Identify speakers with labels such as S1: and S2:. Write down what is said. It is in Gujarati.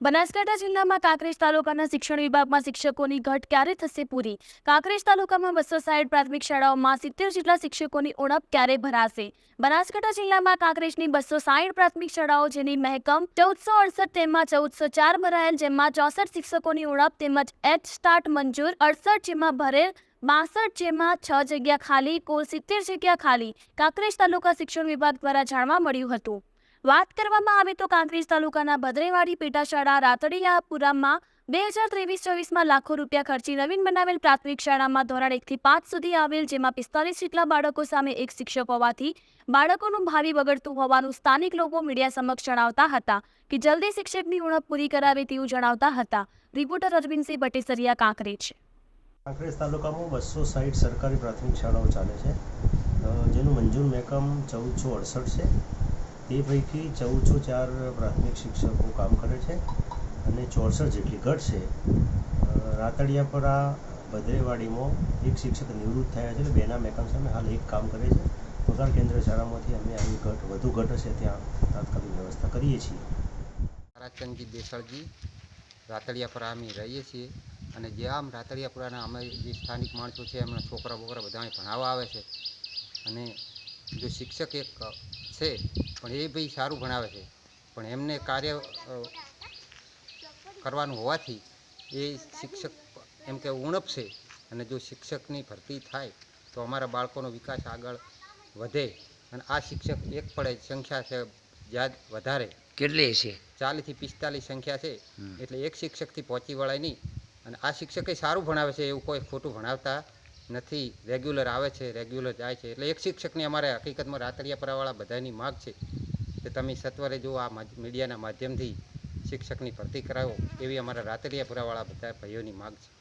S1: બનાસકાંઠા જિલ્લામાં કાંકરેજ તાલુકાના શિક્ષણ વિભાગમાં શિક્ષકોની ઘટ ક્યારે થશે પૂરી? કાંકરેજ તાલુકામાં બસો સાઠ પ્રાથમિક શાળાઓમાં સિત્તેર જેટલા શિક્ષકોની ઉણપ ક્યારે ભરાશે? બનાસકાંઠા જિલ્લામાં કાંકરેજની બસો સાઠ પ્રાથમિક શાળાઓ જેની મહેકમ ચૌદસો અડસઠ તેમાં ચૌદસો ચાર ભરાયેલ, જેમાં ચોસઠ શિક્ષકોની ઉણપ તેમજ એચ સ્ટાર્ટ મંજૂર, અડસઠ જેમાં ભરેલ, બાસઠ જેમાં છ જગ્યા ખાલી, કુલ સિત્તેર જગ્યા ખાલી. કાંકરેજ તાલુકા શિક્ષણ વિભાગ દ્વારા જાણવા મળ્યું હતું. વાત કરવામાં આવે તો કાંકરેજ તાલુકાના ભદ્રેવાડી પેટાશાળા રાતડિયાપુરામાં બે હજાર ત્રેવીસ ચોવીસમાં લાખો રૂપિયા ખર્ચી નવીન બનાવેલ પ્રાથમિક શાળામાં ધોરણ એકથી પાંચ સુધી આવેલ, જેમાં પિસ્તાલીસ જેટલા બાળકો સામે એક શિક્ષક હોવાથી બાળકોનું ભાવિ બગડતું હોવાનું સ્થાનિક લોકો મીડિયા સમક્ષ જણાવતા હતા કે જલ્દી શિક્ષકની ઉણપ પૂરી કરાવે તેવું જણાવતા હતા. રિપોર્ટર અરવિંદસિંહ ભટ્ટેસરિયા કાંકરેજ
S2: કાંકરેજ તાલુકામાં બસો સાઠ સરકારી પ્રાથમિક શાળાઓ ચાલે છે જેનું મંજૂર મહેકમ ચૌદસો અડસઠ છે. તે પૈકી ચૌદસો ચાર પ્રાથમિક શિક્ષકો કામ કરે છે અને ચોસઠ જેટલી ઘટ છે. રાતડિયાપરા ભદ્રેવાડીમાં એક શિક્ષક નિવૃત્ત થયા છે એટલે બેના મેકાન સામે હાલ એક કામ કરે છે. પગાર કેન્દ્ર શાળામાંથી અમે આવી ઘટ, વધુ ઘટ હશે ત્યાં તાત્કાલિક વ્યવસ્થા કરીએ છીએ.
S3: તારાચંદજી દેસાળજી રાતડિયાપરા અમે રહીએ છીએ અને જે આમ રાતડિયાપુરાના અમે જે સ્થાનિક માણસો છે એમના છોકરા બોકરા બધાને ભણાવવા આવે છે અને જો શિક્ષક એક છે પણ એ ભાઈ સારું ભણાવે છે. પણ એમને કાર્ય કરવાનું હોવાથી એ શિક્ષક એમ કે ઉણપ છે અને જો શિક્ષકની ભરતી થાય તો અમારા બાળકોનો વિકાસ આગળ વધે અને આ શિક્ષક એક પડે સંખ્યા છે જ્યાં વધારે.
S4: કેટલી છે
S3: ચાલીસથી પિસ્તાલીસ સંખ્યા છે. એટલે એક શિક્ષકથી પહોંચી વળાય નહીં. અને આ શિક્ષકે સારું ભણાવે છે એવું કોઈ ખોટું ભણાવતા નથી રેગ્યુલર આવે છે રેગ્યુલર જાય છે. એટલે એક શિક્ષકની અમારે હકીકતમાં રાતડિયાપરાવાળા બધાની માગ છે કે તમે સત્વરે જો આ મીડિયાના માધ્યમથી શિક્ષકની ભરતી કરાવો એવી અમારા રાતડિયાપરાવાળા બધા ભાઈઓની માગ છે.